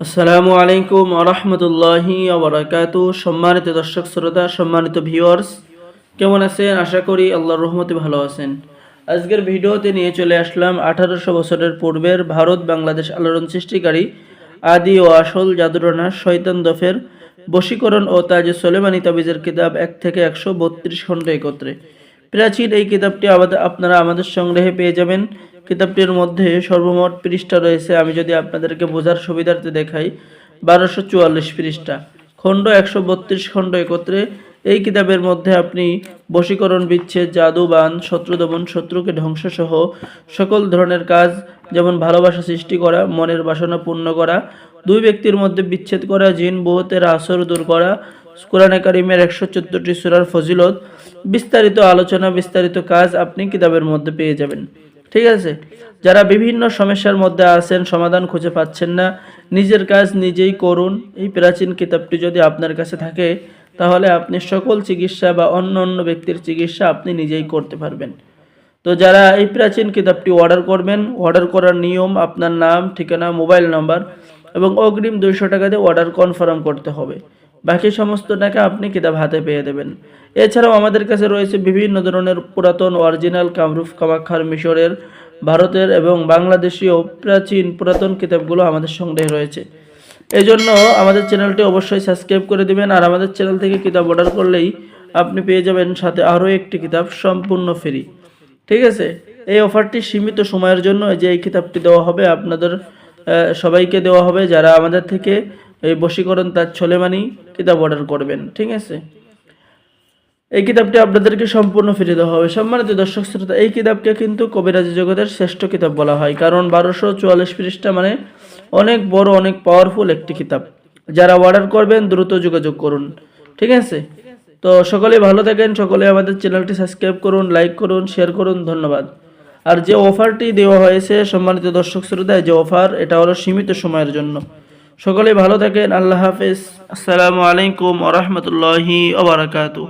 আসসালামু আলাইকুম আরহামতুল্লাহি আবরাকাত সম্মানিত দর্শক শ্রোতা, সম্মানিত ভিউয়ার্স কেমন আছেন? আশা করি আল্লাহর রহমতে ভালো আছেন। আজকের ভিডিওতে নিয়ে চলে আসলাম আঠারোশো বছরের পূর্বের ভারত বাংলাদেশ আলোড়ন সৃষ্টিকারী আদি ও আসল জাদুরনা শয়তান দফের বশীকরণ ও তাজে সোলেমানি তাবিজের কিতাব এক থেকে একশো বত্রিশ খণ্ড একত্রে। প্রাচীন এই কিতাবটি আমাদের আপনারা আমাদের সংগ্রহে পেয়ে যাবেন। কিতাবটির মধ্যে সর্বমোট পৃষ্ঠা রয়েছে। আমি যদি আপনাদেরকে বোঝার সুবিধার্থে দেখাই, বারোশো চুয়াল্লিশ পৃষ্ঠা। খণ্ড একশো বত্রিশ, খণ্ড একত্রে এই কিতাবের মধ্যে আপনি বশীকরণ বিচ্ছেদ জাদু বান শত্রু দমন শত্রুকে ধ্বংসসহ সকল ধরনের কাজ, যেমন ভালোবাসা সৃষ্টি করা, মনের বাসনা পূর্ণ করা, দুই ব্যক্তির মধ্যে বিচ্ছেদ করা, জিন, বহুতের আসর দূর করা, কোরআনে কারিমের একশো চোদ্দটি সুরার ফজিলত, বিস্তারিত আলোচনা, বিস্তারিত কাজ আপনি কিতাবের মধ্যে পেয়ে যাবেন। ঠিক আছে? যারা বিভিন্ন সমস্যার মধ্যে আছেন, সমাধান খুঁজে পাচ্ছেন না, নিজের কাজ নিজেই করুন। এই প্রাচীন কিতাবটি যদি আপনার কাছে থাকে, তাহলে আপনি সকল চিকিৎসা বা অন্য অন্য ব্যক্তির চিকিৎসা আপনি নিজেই করতে পারবেন। তো যারা এই প্রাচীন কিতাবটি অর্ডার করবেন অর্ডার করার নিয়ম আপনার নাম, ঠিকানা মোবাইল নাম্বার এবং অগ্রিম দুইশো টাকা দিয়ে অর্ডার কনফার্ম করতে হবে। বাকি সমস্ত টাকা আপনি কিতাব হাতে পেয়ে দেবেন। এছাড়াও আমাদের কাছে রয়েছে বিভিন্ন ধরনের পুরাতন অরিজিনাল কামরুফ কামাখ্যার মিশরের, ভারতের এবং বাংলাদেশীয় প্রাচীন পুরাতন কিতাবগুলো আমাদের সংগ্রহে রয়েছে। এই জন্য আমাদের চ্যানেলটি অবশ্যই সাবস্ক্রাইব করে দিবেন আর আমাদের চ্যানেল থেকে কিতাব অর্ডার করলেই আপনি পেয়ে যাবেন সাথে আরও একটি কিতাব সম্পূর্ণ ফ্রি। ঠিক আছে? এই অফারটি সীমিত সময়ের জন্য যে এই কিতাবটি দেওয়া হবে আপনাদের সবাইকে দেওয়া হবে যারা আমাদের থেকে এই বশীকরণ তার ছলেমানি কিতাব অর্ডার করবেন, ঠিক আছে? এই কিতাবটি আপনাদেরকে সম্পূর্ণ ফিরে দেওয়া হবে। সম্মানিত দর্শক শ্রোতা, এই কিতাবকে কিন্তু কবিরাজি জগতের শ্রেষ্ঠ কিতাব বলা হয়, কারণ বারোশো চুয়াল্লিশ পৃষ্ঠা মানে অনেক বড়, অনেক পাওয়ারফুল একটি কিতাব। যারা অর্ডার করবেন, দ্রুত যোগাযোগ করুন, ঠিক আছে? তো সকলে ভালো থাকেন, সকলে আমাদের চ্যানেলটি সাবস্ক্রাইব করুন লাইক করুন শেয়ার করুন, ধন্যবাদ। আর যে অফারটি দেওয়া হয়েছে, সম্মানিত দর্শক শ্রোতা যে অফার এটা হলো সীমিত সময়ের জন্য। সকলে ভালো থাকেন আল্লাহ হাফেজ। আসসালামু আলাইকুম ওরহমতুল্লাহি ওবরাকাতু